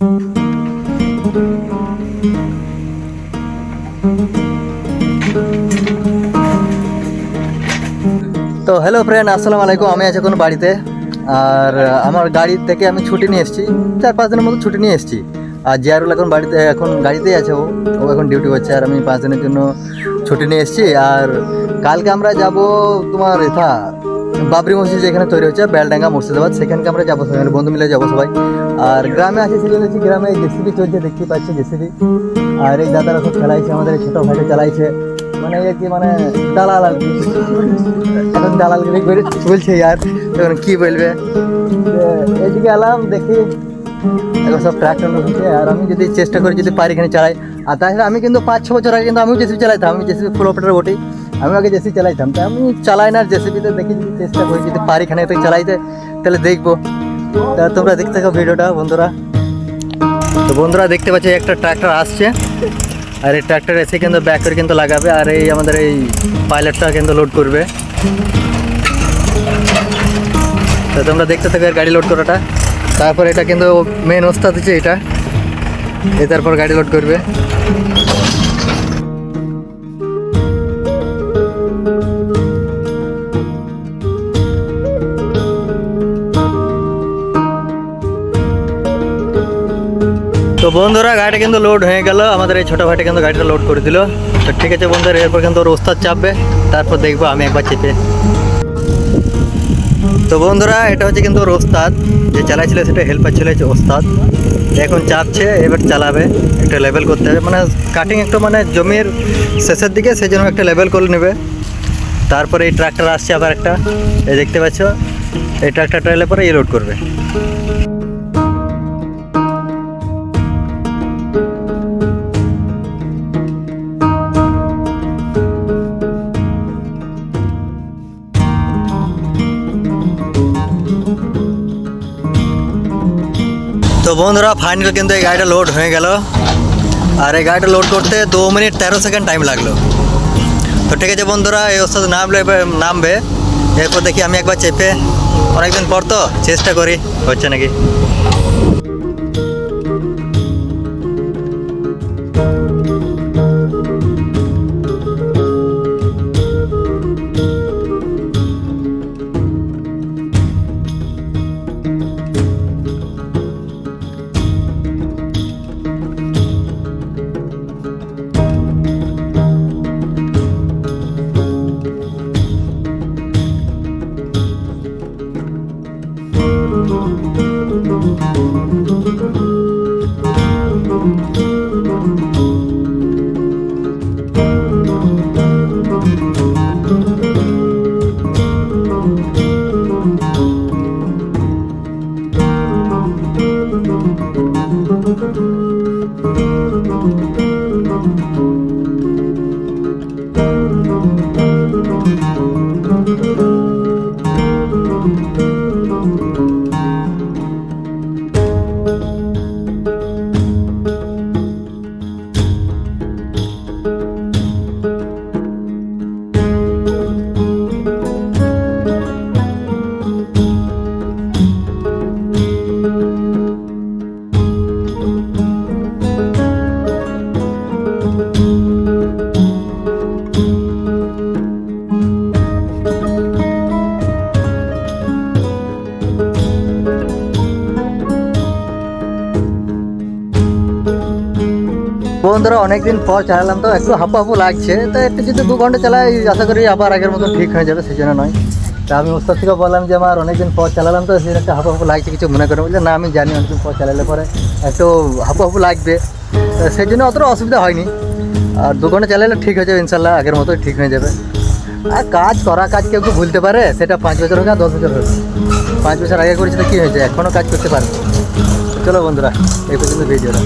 তো hello friend আসসালামু আলাইকুম। আমি আছি এখন বাড়িতে। আর আমার গাড়ি থেকে আমি ছুটি নিয়ে এসেছি। চার পাঁচ দিনের মতো ছুটি নিয়ে এসেছি। আর জিয়ারুল এখন বাড়িতে, এখন গাড়িতেই আছে ও। ও এখন ডিউটি করছে আর আমি পাঁচ দিনের জন্য ছুটি নিয়ে এসেছি। আর কালকে আমরা যাব তোমার এথা বাবরি মসজিদ যেখানে তৈরি হচ্ছে বেলডাঙ্গা মুর্শিদাবাদ, সেখানকে আমরা যাব সবাই বন্ধু মিলে যাব সবাই। আর গ্রামে আছে সেজন্য দেখছি গ্রামে জেসিবি চলছে দেখতে পাচ্ছি জেসিবি আর এই দাদারা সব চালাইছে, আমাদের ছোটো ভাইটা চালাইছে। মানে এই কি মানে দালাল আর এখন দালালগিরি করে চলছে আর, এখন কি বলবে? এদিকে এলাম, দেখি। এখন সব ট্রাক্টর হচ্ছে আর আমি যদি চেষ্টা করি, যদি পারি এখানে চালাই। আর তাছাড়া আমি কিন্তু পাঁচ ছ বছর আগে কিন্তু আমিও জেসিবি চালাইতাম, আমি জেসিবি ফুল অপারেটার বটি আমি আগে জেসিবি চালাইতাম, তা আমি চালাই না জেসিবিতে দেখি চেষ্টা করি, যদি পারি এখানে তো চালাইতে, তাহলে দেখব। তা তোমরা দেখতে থাকো ভিডিওটা, বন্ধুরা। তো বন্ধুরা দেখতে পাচ্ছি একটা ট্র্যাক্টর আসছে। আর এই ট্রাক্টর এসে কিন্তু ব্যাক করে কিন্তু লাগাবে, আর এই আমাদের এই পাইলটটা কিন্তু লোড করবে। তো তোমরা দেখতে থাকো গাড়ি লোড করাটা। তারপর এটা কিন্তু মেন ওস্তাদ হচ্ছে এটা। এ তারপর গাড়ি লোড করবে। বন্ধুরা, গাড়িটা কিন্তু লোড হয়ে গেল। আমাদের এই ছোটো ভাইটা কিন্তু গাড়িটা লোড করে দিল। তো ঠিক আছে বন্ধুরা, এরপর কিন্তু ওর ওস্তাদ চাপবে। তারপর দেখব আমি একবার চেপে। তো বন্ধুরা, এটা হচ্ছে কিন্তু ওর ওস্তাদ। যে চালাইছিল সেটা হেল্পার ছিল হচ্ছে ওস্তাদ। এখন চাপছে, এবার চালাবে। একটা লেভেল করতে হবে। মানে কাটিং একটু মানে জমির শেষের দিকে সেই জন্য একটা লেভেল করে নেবে। তারপরে এই ট্রাক্টর আসছে আবার একটা। এই দেখতে পাচ্ছ? এই ট্রাক্টরটা এলে পরে এই লোড করবে। তো বন্ধুরা ফাইনাল কিন্তু এই গাড়িটা লোড হয়ে গেল। আর এই গাড়িটা লোড করতে দু মিনিট তেরো সেকেন্ড টাইম লাগল। তো ঠিক আছে বন্ধুরা, এই ওষুধ সাথে নামলে নামবে। এরপর দেখি আমি একবার চেপে, অনেকদিন পর তো চেষ্টা করি, হচ্ছে নাকি? বন্ধুরা, অনেকদিন পর চালালাম তো, একটু হাঁপু হাঁপু লাগছে। তো একটু যদি দু ঘণ্টা চালাই, আশা করি আবার আগের মতো ঠিক হয়ে যাবে, সেই জন্য নয়। তা আমি ওস্তাদ থেকে বললাম যে, আমার অনেকদিন পর চালালাম তো, সেই একটা হাঁপু হাঁপু লাগছে, কিছু মনে করে। বলছে, না, আমি জানি, অনেকদিন পর চালালে পরে একটু হাঁপু হাঁপু লাগবে সেই জন্য অতটা অসুবিধা হয়নি। আর দু ঘণ্টা চালালে ঠিক হয়ে যাবে, ইনশাল্লাহ, আগের মতো ঠিক হয়ে যাবে। আর কাজ করা কাজ কেউ কেউ ভুলতে পারে? সেটা পাঁচ বছর হোক দশ বছর হোক। পাঁচ বছর আগে করেছে তো কী হয়েছে? এখনও কাজ করতে পারে? চলো বন্ধুরা, এই পর্যন্ত ভিডিওটা।